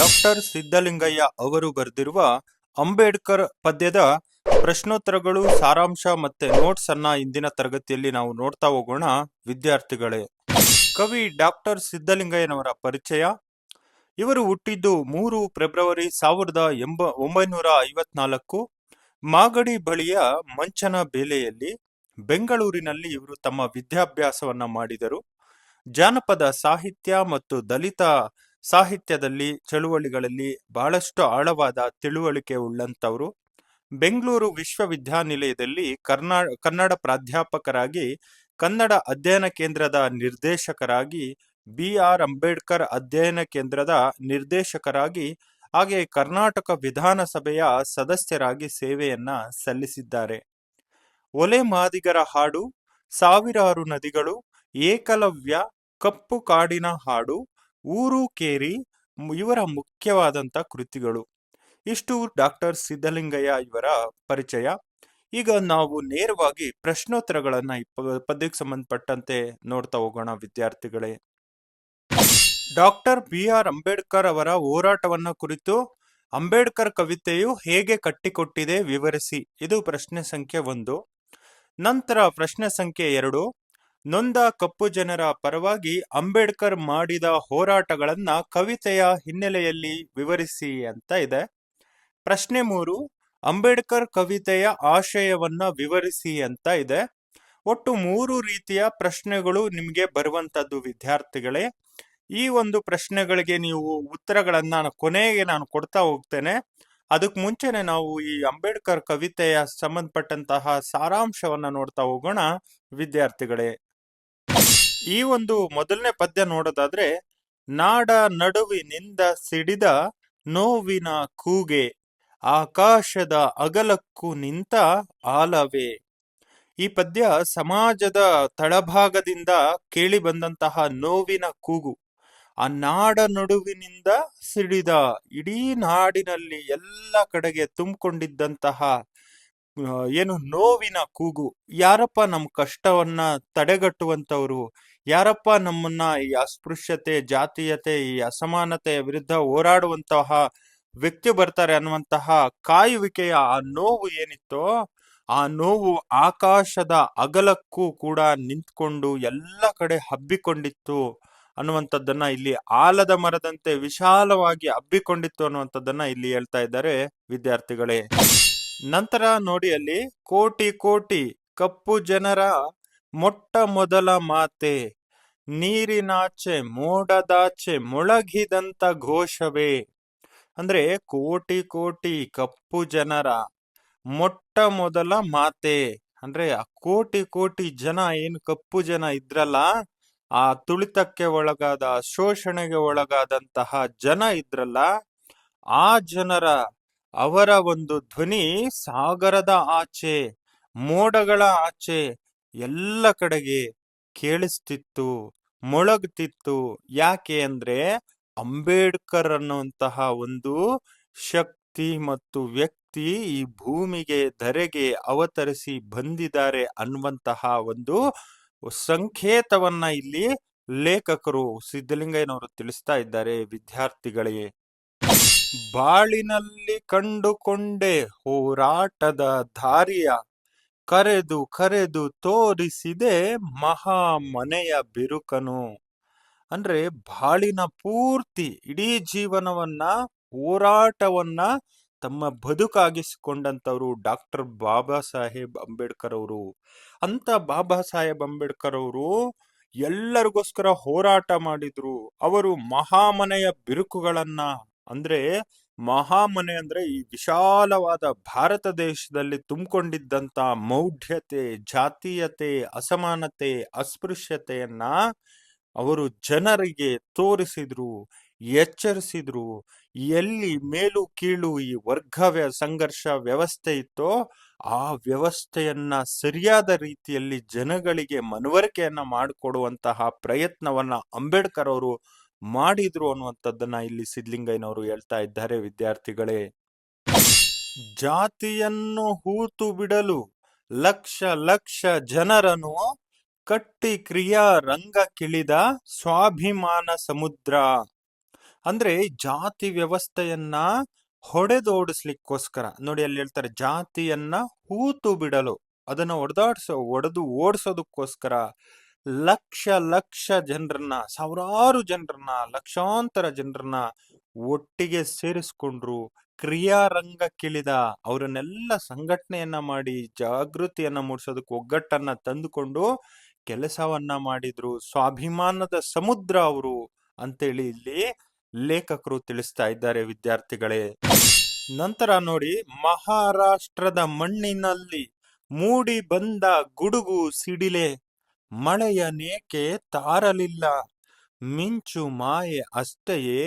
Doctor Siddalingaiah ಅವರು ಬರೆದಿರುವ ಅಂಬೇಡ್ಕರ್ ಪದ್ಯದ ಪ್ರಶ್ನೋತ್ತರಗಳು, ಸಾರಾಂಶ ಮತ್ತೆ ನೋಟ್ಸ್ ಅನ್ನ ಇಂದಿನ ತರಗತಿಯಲ್ಲಿ ನಾವು ನೋಡ್ತಾ ಹೋಗೋಣ, ವಿದ್ಯಾರ್ಥಿಗಳೇ. ಕವಿ ಡಾಕ್ಟರ್ ಸಿದ್ದಲಿಂಗಯ್ಯನವರ ಪರಿಚಯ. ಇವರು ಹುಟ್ಟಿದ್ದು ಮೂರು ಫೆಬ್ರವರಿ ಸಾವಿರದ ಎಂಬ, ಒಂಬೈನೂರ ಐವತ್ನಾಲ್ಕು. ಮಾಗಡಿ ಬಳಿಯ ಮಂಚನ ಬೇಲೆಯಲ್ಲಿ ಬೆಂಗಳೂರಿನಲ್ಲಿ ಇವರು ತಮ್ಮ ವಿದ್ಯಾಭ್ಯಾಸವನ್ನ ಮಾಡಿದರು. ಜಾನಪದ ಸಾಹಿತ್ಯ ಮತ್ತು ದಲಿತ ಸಾಹಿತ್ಯದಲ್ಲಿ ಚಳುವಳಿಗಳಲ್ಲಿ ಬಹಳಷ್ಟು ಆಳವಾದ ತಿಳುವಳಿಕೆ ಉಳ್ಳಂಥವರು. ಬೆಂಗಳೂರು ವಿಶ್ವವಿದ್ಯಾನಿಲಯದಲ್ಲಿ ಕರ್ನಾ, ಕನ್ನಡ ಪ್ರಾಧ್ಯಾಪಕರಾಗಿ, ಕನ್ನಡ ಅಧ್ಯಯನ ಕೇಂದ್ರದ ನಿರ್ದೇಶಕರಾಗಿ ಬಿ ಆರ್ ಅಂಬೇಡ್ಕರ್ ಅಧ್ಯಯನ ಕೇಂದ್ರದ ನಿರ್ದೇಶಕರಾಗಿ, ಹಾಗೆ ಕರ್ನಾಟಕ ವಿಧಾನಸಭೆಯ ಸದಸ್ಯರಾಗಿ ಸೇವೆಯನ್ನ ಸಲ್ಲಿಸಿದ್ದಾರೆ. ಒಲೆ ಮಾದಿಗರ ಹಾಡು, ಸಾವಿರಾರು ನದಿಗಳು, ಏಕಲವ್ಯ, ಕಪ್ಪು ಕಾಡಿನ ಹಾಡು ಊರು ಕೇರಿ ಇವರ ಮುಖ್ಯವಾದಂಥ ಕೃತಿಗಳು. ಇಷ್ಟು ಡಾಕ್ಟರ್ ಸಿದ್ದಲಿಂಗಯ್ಯ ಇವರ ಪರಿಚಯ. ಈಗ ನಾವು ನೇರವಾಗಿ ಪ್ರಶ್ನೋತ್ತರಗಳನ್ನ ಪದ್ಯಕ್ಕೆ ಸಂಬಂಧಪಟ್ಟಂತೆ ನೋಡ್ತಾ ಹೋಗೋಣ ವಿದ್ಯಾರ್ಥಿಗಳೇ. ಡಾಕ್ಟರ್ ಬಿ ಆರ್ ಅಂಬೇಡ್ಕರ್ ಅವರ ಹೋರಾಟವನ್ನ ಕುರಿತು ಅಂಬೇಡ್ಕರ್ ಕವಿತೆಯು ಹೇಗೆ ಕಟ್ಟಿಕೊಟ್ಟಿದೆ ವಿವರಿಸಿ. ಇದು ಪ್ರಶ್ನೆ ಸಂಖ್ಯೆ ಒಂದು. ನಂತರ ಪ್ರಶ್ನೆ ಸಂಖ್ಯೆ ಎರಡು. ನೊಂದ ಕಪ್ಪು ಜನರ ಪರವಾಗಿ ಅಂಬೇಡ್ಕರ್ ಮಾಡಿದ ಹೋರಾಟಗಳನ್ನ ಕವಿತೆಯ ಹಿನ್ನೆಲೆಯಲ್ಲಿ ವಿವರಿಸಿ ಅಂತ ಇದೆ. ಪ್ರಶ್ನೆ ಮೂರು, ಅಂಬೇಡ್ಕರ್ ಕವಿತೆಯ ಆಶಯವನ್ನ ವಿವರಿಸಿ ಅಂತ ಇದೆ. ಒಟ್ಟು ಮೂರು ರೀತಿಯ ಪ್ರಶ್ನೆಗಳು ನಿಮಗೆ ಬರುವಂತದ್ದು ವಿದ್ಯಾರ್ಥಿಗಳೇ. ಈ ಒಂದು ಪ್ರಶ್ನೆಗಳಿಗೆ ನೀವು ಉತ್ತರಗಳನ್ನ ನಾನು ಕೊನೆಗೆ ನಾನು ಕೊಡ್ತಾ ಹೋಗ್ತೇನೆ. ಅದಕ್ಕೆ ಮುಂಚೆನೆ ನಾವು ಈ ಅಂಬೇಡ್ಕರ್ ಕವಿತೆಯ ಸಂಬಂಧಪಟ್ಟಂತಹ ಸಾರಾಂಶವನ್ನ ನೋಡ್ತಾ ಹೋಗೋಣ. ವಿದ್ಯಾರ್ಥಿಗಳೇ ಈ ಒಂದು ಮೊದಲನೇ ಪದ್ಯ ನೋಡೋದಾದ್ರೆ, ನಾಡ ನಡುವಿನಿಂದ ಸಿಡಿದ ನೋವಿನ ಕೂಗೆ, ಆಕಾಶದ ಅಗಲಕ್ಕೂ ನಿಂತ ಆಲವೇ. ಈ ಪದ್ಯ ಸಮಾಜದ ತಳಭಾಗದಿಂದ ಕೇಳಿ ಬಂದಂತಹ ನೋವಿನ ಕೂಗು. ಆ ನಾಡ ನಡುವಿನಿಂದ ಸಿಡಿದ ಇಡೀ ನಾಡಿನಲ್ಲಿ ಎಲ್ಲ ಕಡೆಗೆ ತುಂಬಿಕೊಂಡಿದ್ದಂತಹ ಏನು ನೋವಿನ ಕೂಗು. ಯಾರಪ್ಪ ನಮ್ಮ ಕಷ್ಟವನ್ನ ತಡೆಗಟ್ಟುವಂತವ್ರು ಯಾರಪ್ಪ ನಮ್ಮನ್ನ ಈ ಅಸ್ಪೃಶ್ಯತೆ, ಜಾತೀಯತೆ, ಈ ಅಸಮಾನತೆಯ ವಿರುದ್ಧ ಹೋರಾಡುವಂತಹ ವ್ಯಕ್ತಿ ಬರ್ತಾರೆ ಅನ್ನುವಂತಹ ಕಾಯುವಿಕೆಯ ಆ ನೋವು ಏನಿತ್ತೋ, ಆ ನೋವು ಆಕಾಶದ ಅಗಲಕ್ಕೂ ಕೂಡ ನಿಂತ್ಕೊಂಡು ಎಲ್ಲ ಕಡೆ ಹಬ್ಬಿಕೊಂಡಿತ್ತು ಅನ್ನುವಂಥದ್ದನ್ನ ಇಲ್ಲಿ ಆಲದ ಮರದಂತೆ ವಿಶಾಲವಾಗಿ ಹಬ್ಬಿಕೊಂಡಿತ್ತು ಅನ್ನುವಂಥದ್ದನ್ನ ಇಲ್ಲಿ ಹೇಳ್ತಾ ಇದ್ದಾರೆ ವಿದ್ಯಾರ್ಥಿಗಳೇ. ನಂತರ ನೋಡಿ ಅಲ್ಲಿ ಕೋಟಿ ಕೋಟಿ ಕಪ್ಪು ಜನರ ಮೊಟ್ಟ ಮೊದಲ ಮಾತೆ, ನೀರಿನಾಚೆ ಮೋಡದಾಚೆ ಮೊಳಗಿದಂತ ಘೋಷವೇ. ಅಂದ್ರೆ ಕೋಟಿ ಕೋಟಿ ಕಪ್ಪು ಜನರ ಮೊಟ್ಟ ಮೊದಲ ಮಾತೆ. ಅಂದ್ರೆ ಆ ಕೋಟಿ ಕೋಟಿ ಜನ ಏನು ಕಪ್ಪು ಜನ ಇದ್ರಲ್ಲ, ಆ ತುಳಿತಕ್ಕೆ ಒಳಗಾದ, ಶೋಷಣೆಗೆ ಒಳಗಾದಂತಹ ಜನ ಇದ್ರಲ್ಲ, ಆ ಜನರ ಅವರ ಒಂದು ಧ್ವನಿ ಸಾಗರದ ಆಚೆ, ಮೋಡಗಳ ಆಚೆ ಎಲ್ಲ ಕಡೆಗೆ ಕೇಳಿಸ್ತಿತ್ತು, ಮೊಳಗ್ತಿತ್ತು. ಯಾಕೆ ಅಂದ್ರೆ ಅಂಬೇಡ್ಕರ್ ಅನ್ನುವಂತಹ ಒಂದು ಶಕ್ತಿ ಮತ್ತು ವ್ಯಕ್ತಿ ಈ ಭೂಮಿಗೆ ಧರೆಗೆ ಅವತರಿಸಿ ಬಂದಿದ್ದಾರೆ ಅನ್ನುವಂತಹ ಒಂದು ಸಂಕೇತವನ್ನ ಇಲ್ಲಿ ಲೇಖಕರು ಸಿದ್ದಲಿಂಗಯ್ಯನವರು ತಿಳಿಸ್ತಾ ಇದ್ದಾರೆ ವಿದ್ಯಾರ್ಥಿಗಳಿಗೆ ಬಾಳಿನಲ್ಲಿ ಕಂಡುಕೊಂಡೆ ಹೋರಾಟದ ದಾರಿಯ ಕರೆದು ಕರೆದು ತೋರಿಸಿದೆ ಮಹಾ ಮನೆಯ ಬಿರುಕನು. ಅಂದ್ರೆ ಬಾಳಿನ ಪೂರ್ತಿ ಇಡೀ ಜೀವನವನ್ನ, ಹೋರಾಟವನ್ನ ತಮ್ಮ ಬದುಕಾಗಿಸಿಕೊಂಡಂತವ್ರು ಡಾಕ್ಟರ್ ಬಾಬಾ ಸಾಹೇಬ್ ಅಂಬೇಡ್ಕರ್ ಅವರು. ಅಂತ ಬಾಬಾ ಸಾಹೇಬ್ ಅಂಬೇಡ್ಕರ್ ಅವರು ಎಲ್ಲರಿಗೋಸ್ಕರ ಹೋರಾಟ ಮಾಡಿದ್ರು. ಅವರು ಮಹಾಮನೆಯ ಬಿರುಕುಗಳನ್ನ, ಅಂದ್ರೆ ಮಹಾಮನೆ ಅಂದ್ರೆ ಈ ವಿಶಾಲವಾದ ಭಾರತ ದೇಶದಲ್ಲಿ ತುಂಬಿಕೊಂಡಿದ್ದಂತ ಮೌಢ್ಯತೆ, ಜಾತೀಯತೆ, ಅಸಮಾನತೆ, ಅಸ್ಪೃಶ್ಯತೆಯನ್ನ ಅವರು ಜನರಿಗೆ ತೋರಿಸಿದ್ರು, ಎಚ್ಚರಿಸಿದ್ರು. ಎಲ್ಲಿ ಮೇಲು ಕೀಳು ಈ ವರ್ಗ ಸಂಘರ್ಷ ವ್ಯವಸ್ಥೆ ಇತ್ತೋ ಆ ವ್ಯವಸ್ಥೆಯನ್ನ ಸರಿಯಾದ ರೀತಿಯಲ್ಲಿ ಜನಗಳಿಗೆ ಮನವರಿಕೆಯನ್ನ ಮಾಡಿಕೊಡುವಂತಹ ಪ್ರಯತ್ನವನ್ನ ಅಂಬೇಡ್ಕರ್ ಅವರು ಮಾಡಿದ್ರು ಅನ್ನುವಂಥದ್ದನ್ನ ಇಲ್ಲಿ ಸಿದ್ಲಿಂಗಯ್ಯನವರು ಹೇಳ್ತಾ ಇದ್ದಾರೆ, ವಿದ್ಯಾರ್ಥಿಗಳೇ. ಜಾತಿಯನ್ನು ಹೂತು ಬಿಡಲು ಲಕ್ಷ ಲಕ್ಷ ಜನರನ್ನು ಕಟ್ಟಿ ಕ್ರಿಯಾ ರಂಗ ಕಿಳಿದ ಸ್ವಾಭಿಮಾನ ಸಮುದ್ರ. ಅಂದ್ರೆ ಜಾತಿ ವ್ಯವಸ್ಥೆಯನ್ನ ಹೊಡೆದೋಡಿಸ್ಲಿಕ್ಕೋಸ್ಕರ. ನೋಡಿ ಅಲ್ಲಿ ಹೇಳ್ತಾರೆ, ಜಾತಿಯನ್ನ ಹೂತು ಬಿಡಲು. ಅದನ್ನ ಹೊಡೆದಾಡ್ಸೋ ಒಡೆದು ಓಡಿಸೋದಕ್ಕೋಸ್ಕರ. ಲಕ್ಷ ಲಕ್ಷ ಜನರನ್ನ, ಸಾವಿರಾರು ಜನರನ್ನ, ಲಕ್ಷಾಂತರ ಜನರನ್ನ ಒಟ್ಟಿಗೆ ಸೇರಿಸ್ಕೊಂಡ್ರು, ಕ್ರಿಯಾರಂಗಕ್ಕಿಳಿದ ಅವರನ್ನೆಲ್ಲ ಸಂಘಟನೆಯನ್ನ ಮಾಡಿ, ಜಾಗೃತಿಯನ್ನ ಮೂಡಿಸೋದಕ್ಕೆ ಒಗ್ಗಟ್ಟನ್ನ ತಂದುಕೊಂಡು ಕೆಲಸವನ್ನ ಮಾಡಿದ್ರು. ಸ್ವಾಭಿಮಾನದ ಸಮುದ್ರ ಅವರು ಅಂತೇಳಿ ಇಲ್ಲಿ ಲೇಖಕರು ತಿಳಿಸ್ತಾ ಇದ್ದಾರೆ ವಿದ್ಯಾರ್ಥಿಗಳೇ. ನಂತರ ನೋಡಿ, ಮಹಾರಾಷ್ಟ್ರದ ಮಣ್ಣಿನಲ್ಲಿ ಮೂಡಿ ಬಂದ ಗುಡುಗು ಸಿಡಿಲೆ. ಮಳೆಯ ನೇಕೆ ತಾರಲಿಲ್ಲ. ಮಿಂಚು ಮಾಯೆ ಅಷ್ಟೆಯೇ.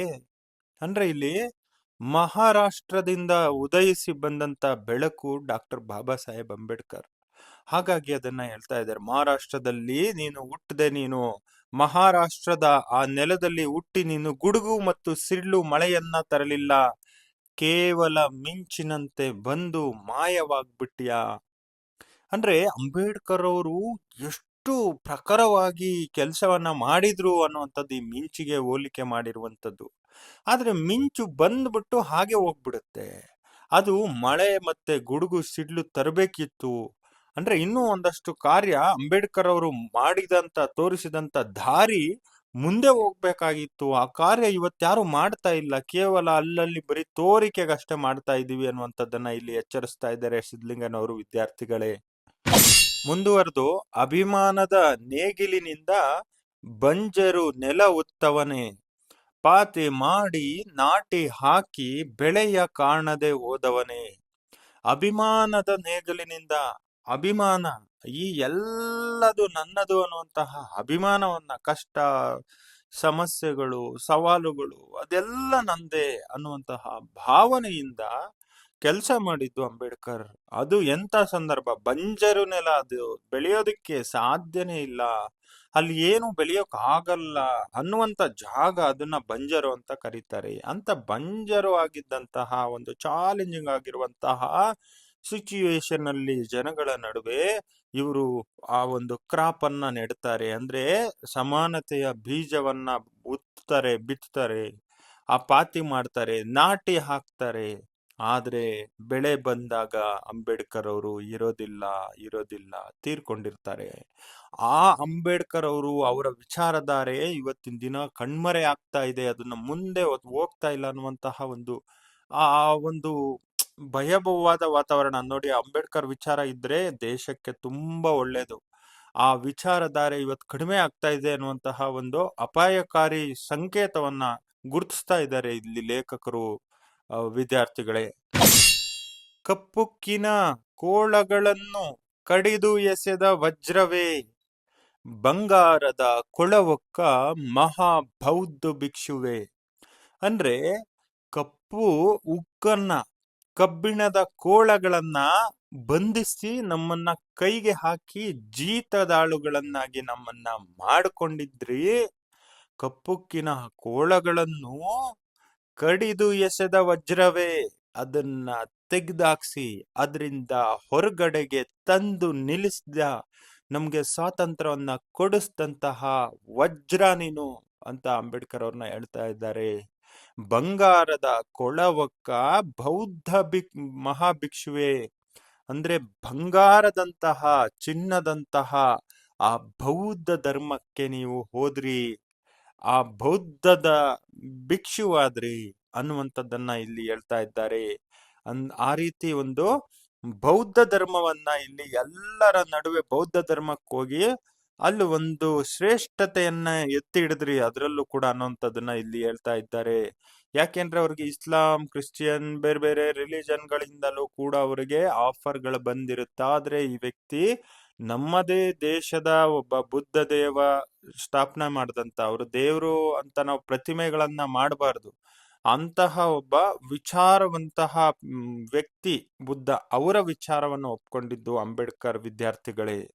ಅಂದ್ರೆ ಇಲ್ಲಿ ಮಹಾರಾಷ್ಟ್ರದಿಂದ ಉದಯಿಸಿ ಬಂದಂತ ಬೆಳಕು ಡಾಕ್ಟರ್ ಬಾಬಾ ಸಾಹೇಬ್ ಅಂಬೇಡ್ಕರ್. ಹಾಗಾಗಿ ಅದನ್ನ ಹೇಳ್ತಾ ಇದ್ದಾರೆ. ಮಹಾರಾಷ್ಟ್ರದಲ್ಲಿ ನೀನು ಹುಟ್ಟದೆ ನೀನು. ಮಹಾರಾಷ್ಟ್ರದ ಆ ನೆಲದಲ್ಲಿ ಹುಟ್ಟಿ ನೀನು ಗುಡುಗು ಮತ್ತು ಸಿಡ್ಲು ಮಳೆಯನ್ನ ತರಲಿಲ್ಲ. ಕೇವಲ ಮಿಂಚಿನಂತೆ ಬಂದು ಮಾಯವಾಗ್ಬಿಟ್ಟಿಯಾ ಅಂದ್ರೆ ಅಂಬೇಡ್ಕರ್ ಅವರು ಎಷ್ಟು ಪ್ರಖರವಾಗಿ ಕೆಲಸವನ್ನ ಮಾಡಿದ್ರು ಅನ್ನುವಂಥದ್ದು ಈ ಮಿಂಚಿಗೆ ಹೋಲಿಕೆ ಮಾಡಿರುವಂಥದ್ದು. ಆದರೆ ಮಿಂಚು ಬಂದ್ಬಿಟ್ಟು ಹಾಗೆ ಹೋಗ್ಬಿಡುತ್ತೆ. ಅದು ಮಳೆ ಮತ್ತೆ ಗುಡುಗು ಸಿಡ್ಲು ತರಬೇಕಿತ್ತು. ಅಂದ್ರೆ ಇನ್ನೂ ಒಂದಷ್ಟು ಕಾರ್ಯ ಅಂಬೇಡ್ಕರ್ ಅವರು ಮಾಡಿದಂತ, ತೋರಿಸಿದಂತ ದಾರಿ ಮುಂದೆ ಹೋಗ್ಬೇಕಾಗಿತ್ತು. ಆ ಕಾರ್ಯ ಇವತ್ತಾರು ಮಾಡ್ತಾ ಇಲ್ಲ. ಕೇವಲ ಅಲ್ಲಲ್ಲಿ ಬರೀ ತೋರಿಕೆಗಷ್ಟೇ ಮಾಡ್ತಾ ಇದ್ದೀವಿ ಅನ್ನುವಂಥದ್ದನ್ನ ಇಲ್ಲಿ ಎಚ್ಚರಿಸ್ತಾ ಇದ್ದಾರೆ ಸಿದ್ಲಿಂಗನವರು ವಿದ್ಯಾರ್ಥಿಗಳೇ. ಮುಂದುವರೆದು ಅಭಿಮಾನದ ನೇಗಿಲಿನಿಂದ ಬಂಜರು ನೆಲ ಉತ್ತವನೆ. ಪಾತಿ ಮಾಡಿ ನಾಟಿ ಹಾಕಿ ಬೆಳೆಯ ಕಾಣದೆ ಹೋದವನೇ. ಅಭಿಮಾನದ ನೇಗಿಲಿನಿಂದ ಅಭಿಮಾನ, ಈ ಎಲ್ಲದು ನನ್ನದು ಅನ್ನುವಂತಹ ಅಭಿಮಾನವನ್ನ, ಕಷ್ಟ, ಸಮಸ್ಯೆಗಳು, ಸವಾಲುಗಳು ಅದೆಲ್ಲ ನಂದೇ ಅನ್ನುವಂತಹ ಭಾವನೆಯಿಂದ ಕೆಲಸ ಮಾಡಿದ್ದು ಅಂಬೇಡ್ಕರ್. ಅದು ಎಂತ ಸಂದರ್ಭ? ಬಂಜರು ನೆಲ ಅದು. ಬೆಳೆಯೋದಕ್ಕೆ ಸಾಧ್ಯನೇ ಇಲ್ಲ. ಅಲ್ಲಿ ಏನು ಬೆಳೆಯೋಕ್ ಆಗಲ್ಲ ಅನ್ನುವಂತ ಜಾಗ ಅದನ್ನ ಬಂಜರು ಅಂತ ಕರೀತಾರೆ. ಅಂತ ಬಂಜರು ಆಗಿದ್ದಂತಹ ಒಂದು ಚಾಲೆಂಜಿಂಗ್ ಆಗಿರುವಂತಹ ಸಿಚುವೇಶನ್ ಅಲ್ಲಿ ಜನಗಳ ನಡುವೆ ಇವರು ಆ ಒಂದು ಕ್ರಾಪ್ ಅನ್ನ ನೆಡ್ತಾರೆ. ಅಂದ್ರೆ ಸಮಾನತೆಯ ಬೀಜವನ್ನ ಉತ್ತಾರೆ, ಬಿತ್ತಾರೆ, ಆ ಪಾತಿ ಮಾಡ್ತಾರೆ, ನಾಟಿ ಹಾಕ್ತಾರೆ. ಆದ್ರೆ ಬೆಳೆ ಬಂದಾಗ ಅಂಬೇಡ್ಕರ್ ಅವರು ಇರೋದಿಲ್ಲ ಇರೋದಿಲ್ಲ ತೀರ್ಕೊಂಡಿರ್ತಾರೆ. ಆ ಅಂಬೇಡ್ಕರ್ ಅವರು ಅವರ ವಿಚಾರಧಾರೆ ಇವತ್ತಿನ ದಿನ ಕಣ್ಮರೆ ಆಗ್ತಾ ಇದೆ. ಅದನ್ನ ಮುಂದೆ ಹೋಗ್ತಾ ಇಲ್ಲ ಅನ್ನುವಂತಹ ಒಂದು, ಆ ಒಂದು ಭಯಭವವಾದ ವಾತಾವರಣ. ನೋಡಿ, ಅಂಬೇಡ್ಕರ್ ವಿಚಾರ ಇದ್ರೆ ದೇಶಕ್ಕೆ ತುಂಬಾ ಒಳ್ಳೇದು. ಆ ವಿಚಾರಧಾರೆ ಇವತ್ತು ಕಡಿಮೆ ಆಗ್ತಾ ಇದೆ ಅನ್ನುವಂತಹ ಒಂದು ಅಪಾಯಕಾರಿ ಸಂಕೇತವನ್ನ ಗುರುತಿಸ್ತಾ ಇದ್ದಾರೆ ಇಲ್ಲಿ ಲೇಖಕರು. ವಿದ್ಯಾರ್ಥಿಗಳೇ. ಕಪ್ಪುಕ್ಕಿನ ಕೋಳಗಳನ್ನು ಕಡಿದು ಎಸೆದ ವಜ್ರವೇ. ಬಂಗಾರದ ಕೊಳವೊಕ್ಕ ಮಹಾ ಬೌದ್ಧ ಭಿಕ್ಷುವೆ. ಅಂದ್ರೆ ಕಪ್ಪು ಉಕ್ಕನ್ನ, ಕಬ್ಬಿಣದ ಕೋಳಗಳನ್ನ ಬಂಧಿಸಿ ನಮ್ಮನ್ನ ಕೈಗೆ ಹಾಕಿ ಜೀತದಾಳುಗಳನ್ನಾಗಿ ನಮ್ಮನ್ನ ಮಾಡಿಕೊಂಡಿದ್ರಿ. ಕಪ್ಪುಕ್ಕಿನ ಕೋಳಗಳನ್ನು ಕಡಿದು ಎಸೆದ ವಜ್ರವೇ ಅದನ್ನ ತೆಗೆದಾಕ್ಸಿ, ಅದರಿಂದ ಹೊರಗಡೆಗೆ ತಂದು ನಿಲ್ಲಿಸಿದ ನಮ್ಗೆ ಸ್ವಾತಂತ್ರ್ಯವನ್ನ ಕೊಡಿಸಿದಂತಹ ವಜ್ರ ನೀನು ಅಂತ ಅಂಬೇಡ್ಕರ್ ಅವ್ರನ್ನ ಹೇಳ್ತಾ ಇದ್ದಾರೆ. ಬಂಗಾರದ ಕೊಳವಕ್ಕ ಬೌದ್ಧ ಬಿಕ್ ಮಹಾಭಿಕ್ಷುವೆ ಅಂದ್ರೆ ಬಂಗಾರದಂತಹ ಚಿನ್ನದಂತಹ ಆ ಬೌದ್ಧ ಧರ್ಮಕ್ಕೆ ನೀವು ಹೋದ್ರಿ. ಆ ಬೌದ್ಧದ ಭಿಕ್ಷುವಾದ್ರಿ ಅನ್ನುವಂಥದ್ದನ್ನ ಇಲ್ಲಿ ಹೇಳ್ತಾ ಇದ್ದಾರೆ. ಅನ್, ಆ ರೀತಿ ಒಂದು ಬೌದ್ಧ ಧರ್ಮವನ್ನ ಇಲ್ಲಿ ಎಲ್ಲರ ನಡುವೆ ಬೌದ್ಧ ಧರ್ಮಕ್ಕೆ ಹೋಗಿ ಅಲ್ಲಿ ಒಂದು ಶ್ರೇಷ್ಠತೆಯನ್ನ ಎತ್ತಿ ಹಿಡಿದ್ರಿ ಅದರಲ್ಲೂ ಕೂಡ ಅನ್ನುವಂಥದ್ದನ್ನ ಇಲ್ಲಿ ಹೇಳ್ತಾ ಇದ್ದಾರೆ. ಯಾಕೆಂದ್ರೆ ಅವ್ರಿಗೆ ಇಸ್ಲಾಂ, ಕ್ರಿಶ್ಚಿಯನ್ ಬೇರೆ ಬೇರೆ ರಿಲಿಜನ್ಗಳಿಂದಲೂ ಕೂಡ ಅವರಿಗೆ ಆಫರ್ಗಳು ಬಂದಿರುತ್ತೆ. ಆದ್ರೆ ಈ ವ್ಯಕ್ತಿ ನಮ್ಮದೇ ದೇಶದ ಒಬ್ಬ ಬುದ್ಧ ದೇವ ಸ್ಥಾಪನೆ ಮಾಡಿದಂತ ಅವರು ದೇವರು ಅಂತ ನಾವು ಪ್ರತಿಮೆಗಳನ್ನ ಮಾಡಬಾರ್ದು. ಅಂತಹ ಒಬ್ಬ ವಿಚಾರವಂತಹ ವ್ಯಕ್ತಿ ಬುದ್ಧ ಅವರ ವಿಚಾರವನ್ನು ಒಪ್ಕೊಂಡಿದ್ದು ಅಂಬೇಡ್ಕರ್ ವಿದ್ಯಾರ್ಥಿಗಳೇ.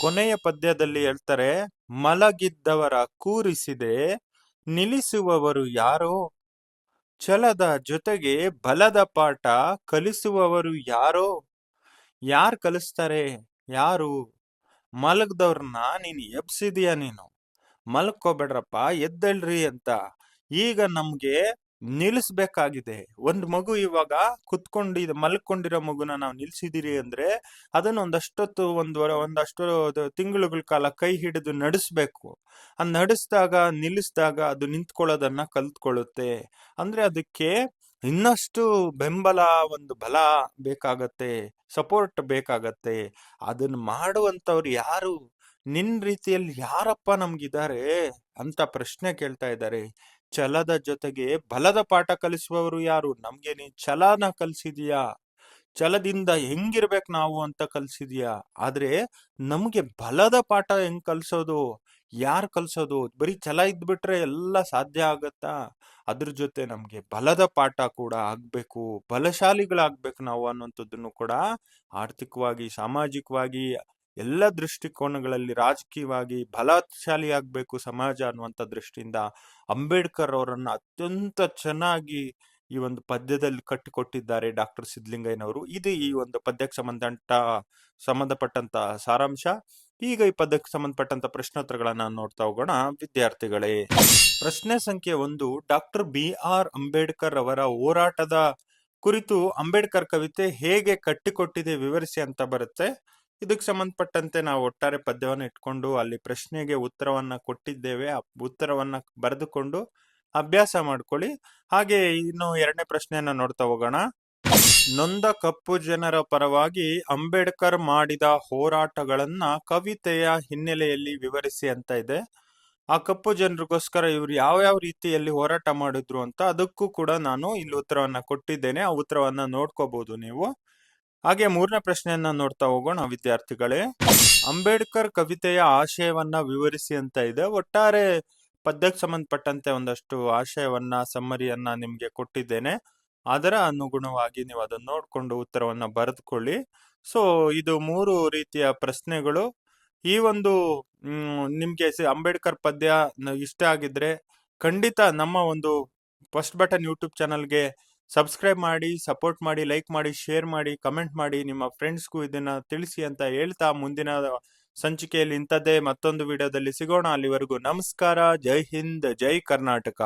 ಕೊನೆಯ ಪದ್ಯದಲ್ಲಿ ಹೇಳ್ತಾರೆ, ಮಲಗಿದ್ದವರ ಕೂರಿಸಿದೆ, ನಿಲ್ಲಿಸುವವರು ಯಾರೋ? ಛಲದ ಜೊತೆಗೆ ಬಲದ ಪಾಠ ಕಲಿಸುವವರು ಯಾರೋ? ಯಾರು ಕಲಿಸ್ತಾರೆ? ಯಾರು? ಮಲಗದವ್ರನ್ನ ನೀನು ಎಬ್ಸಿದೀಯ ನೀನು? ಮಲ್ಕೋಬೇಡ್ರಪ್ಪ, ಎದ್ದೇಳ್ರಿ ಅಂತ. ಈಗ ನಮ್ಗೆ ನಿಲ್ಲಿಸ್ಬೇಕಾಗಿದೆ ಒಂದು ಮಗು ಇವಾಗ ಕುತ್ಕೊಂಡು ಇದು ಮಲ್ಕೊಂಡಿರೋ ಮಗುನ ನಾವು ನಿಲ್ಸಿದಿರಿ ಅಂದ್ರೆ ಅದನ್ನ ಒಂದಷ್ಟೊತ್ತು ಒಂದು ಒಂದಷ್ಟು ತಿಂಗಳುಗಳ ಕಾಲ ಕೈ ಹಿಡಿದು ನಡೆಸ್ಬೇಕು. ಆ ನಡೆಸಿದಾಗ ನಿಲ್ಲಿಸಿದಾಗ ಅದು ನಿಂತ್ಕೊಳ್ಳೋದನ್ನ ಕಲ್ತ್ಕೊಳ್ಳುತ್ತೆ. ಅಂದ್ರೆ ಅದಕ್ಕೆ ಇನ್ನಷ್ಟು ಬೆಂಬಲ, ಒಂದು ಬಲ ಬೇಕಾಗತ್ತೆ, ಸಪೋರ್ಟ್ ಬೇಕಾಗತ್ತೆ. ಅದನ್ನ ಮಾಡುವಂಥವ್ರು ಯಾರು? ನಿನ್ ರೀತಿಯಲ್ಲಿ ಯಾರಪ್ಪ ನಮ್ಗಿದ್ದಾರೆ ಅಂತ ಪ್ರಶ್ನೆ ಕೇಳ್ತಾ ಇದ್ದಾರೆ. ಛಲದ ಜೊತೆಗೆ ಬಲದ ಪಾಠ ಕಲಿಸುವವರು ಯಾರು? ನಮ್ಗೆ ನೀ ಛಲನ ಕಲ್ಸಿದೀಯಾ? ಛಲದಿಂದ ಹೆಂಗಿರ್ಬೇಕು ನಾವು ಅಂತ ಕಲ್ಸಿದೀಯಾ? ಆದ್ರೆ ನಮ್ಗೆ ಬಲದ ಪಾಠ ಹೆಂಗ್ ಕಲ್ಸೋದು? ಯಾರ್ ಕಲಿಸೋದು? ಬರೀ ಛಲ ಇದ್ಬಿಟ್ರೆ ಎಲ್ಲ ಸಾಧ್ಯ ಆಗತ್ತಾ? ಅದ್ರ ಜೊತೆ ನಮಗೆ ಬಲದ ಪಾಠ ಕೂಡ ಆಗಬೇಕು. ಬಲಶಾಲಿಗಳಾಗ್ಬೇಕು ನಾವು ಅನ್ನುವಂಥದ್ದನ್ನು ಕೂಡ ಆರ್ಥಿಕವಾಗಿ, ಸಾಮಾಜಿಕವಾಗಿ, ಎಲ್ಲ ದೃಷ್ಟಿಕೋನಗಳಲ್ಲಿ ರಾಜಕೀಯವಾಗಿ ಬಲಶಾಲಿ ಆಗಬೇಕು ಸಮಾಜ ಅನ್ನುವಂಥ ದೃಷ್ಟಿಯಿಂದ ಅಂಬೇಡ್ಕರ್ ಅವರನ್ನು ಅತ್ಯಂತ ಚೆನ್ನಾಗಿ ಈ ಒಂದು ಪದ್ಯದಲ್ಲಿ ಕಟ್ಟಿಕೊಟ್ಟಿದ್ದಾರೆ ಡಾಕ್ಟರ್ ಸಿದ್ಲಿಂಗಯ್ಯನವರು ಇದು ಈ ಒಂದು ಪದ್ಯಕ್ಕೆ ಸಂಬಂಧಪಟ್ಟ ಸಂಬಂಧಪಟ್ಟಂತ ಸಾರಾಂಶ. ಈಗ ಈ ಪದಕ್ಕೆ ಸಂಬಂಧಪಟ್ಟಂತ ಪ್ರಶ್ನೋತ್ತರಗಳನ್ನ ನೋಡ್ತಾ ಹೋಗೋಣ. ವಿದ್ಯಾರ್ಥಿಗಳೇ, ಪ್ರಶ್ನೆ ಸಂಖ್ಯೆ ಒಂದು, ಡಾಕ್ಟರ್ ಬಿ ಆರ್ ಅಂಬೇಡ್ಕರ್ ಅವರ ಹೋರಾಟದ ಕುರಿತು ಅಂಬೇಡ್ಕರ್ ಕವಿತೆ ಹೇಗೆ ಕಟ್ಟಿಕೊಟ್ಟಿದೆ ವಿವರಿಸಿ ಅಂತ ಬರುತ್ತೆ. ಇದಕ್ಕೆ ಸಂಬಂಧಪಟ್ಟಂತೆ ನಾವು ಒಟ್ಟಾರೆ ಪದ್ಯವನ್ನು ಇಟ್ಕೊಂಡು ಅಲ್ಲಿ ಪ್ರಶ್ನೆಗೆ ಉತ್ತರವನ್ನ ಕೊಟ್ಟಿದ್ದೇವೆ. ಉತ್ತರವನ್ನ ಬರೆದುಕೊಂಡು ಅಭ್ಯಾಸ ಮಾಡ್ಕೊಳ್ಳಿ. ಹಾಗೆ ಇನ್ನು ಎರಡನೇ ಪ್ರಶ್ನೆಯನ್ನ ನೋಡ್ತಾ ಹೋಗೋಣ. ನೊಂದ ಕಪ್ಪು ಜನರ ಪರವಾಗಿ ಅಂಬೇಡ್ಕರ್ ಮಾಡಿದ ಹೋರಾಟಗಳನ್ನ ಕವಿತೆಯ ಹಿನ್ನೆಲೆಯಲ್ಲಿ ವಿವರಿಸಿ ಅಂತ ಇದೆ. ಆ ಕಪ್ಪು ಜನರಿಗೋಸ್ಕರ ಇವ್ರು ಯಾವ ಯಾವ ರೀತಿಯಲ್ಲಿ ಹೋರಾಟ ಮಾಡಿದ್ರು ಅಂತ ಅದಕ್ಕೂ ಕೂಡ ನಾನು ಇಲ್ಲಿ ಉತ್ತರವನ್ನ ಕೊಟ್ಟಿದ್ದೇನೆ. ಆ ಉತ್ತರವನ್ನ ನೋಡ್ಕೋಬಹುದು ನೀವು. ಹಾಗೆ ಮೂರನೇ ಪ್ರಶ್ನೆಯನ್ನ ನೋಡ್ತಾ ಹೋಗೋಣ ವಿದ್ಯಾರ್ಥಿಗಳೇ. ಅಂಬೇಡ್ಕರ್ ಕವಿತೆಯ ಆಶಯವನ್ನ ವಿವರಿಸಿ ಅಂತ ಇದೆ. ಒಟ್ಟಾರೆ ಪದ್ಯಕ್ಕೆ ಸಂಬಂಧಪಟ್ಟಂತೆ ಒಂದಷ್ಟು ಆಶಯವನ್ನ, ಸಮ್ಮರಿಯನ್ನ ನಿಮ್ಗೆ ಕೊಟ್ಟಿದ್ದೇನೆ. ಅದರ ಅನುಗುಣವಾಗಿ ನೀವು ಅದನ್ನು ನೋಡ್ಕೊಂಡು ಉತ್ತರವನ್ನ ಬರೆದುಕೊಳ್ಳಿ. ಸೊ ಇದು ಮೂರು ರೀತಿಯ ಪ್ರಶ್ನೆಗಳು. ಈ ಒಂದು ನಿಮಗೆ ಅಂಬೇಡ್ಕರ್ ಪದ್ಯ ಇಷ್ಟ ಆಗಿದ್ರೆ ಖಂಡಿತ ನಮ್ಮ ಒಂದು ಫಸ್ಟ್ ಬಟನ್ ಯೂಟ್ಯೂಬ್ ಚಾನಲ್ಗೆ ಸಬ್ಸ್ಕ್ರೈಬ್ ಮಾಡಿ, ಸಪೋರ್ಟ್ ಮಾಡಿ, ಲೈಕ್ ಮಾಡಿ, ಶೇರ್ ಮಾಡಿ, ಕಮೆಂಟ್ ಮಾಡಿ, ನಿಮ್ಮ ಫ್ರೆಂಡ್ಸ್ಗೂ ಇದನ್ನ ತಿಳಿಸಿ ಅಂತ ಹೇಳ್ತಾ ಮುಂದಿನ ಸಂಚಿಕೆಯಲ್ಲಿ ಇಂಥದ್ದೇ ಮತ್ತೊಂದು ವಿಡಿಯೋದಲ್ಲಿ ಸಿಗೋಣ. ಅಲ್ಲಿವರೆಗೂ ನಮಸ್ಕಾರ. ಜೈ ಹಿಂದ್, ಜೈ ಕರ್ನಾಟಕ.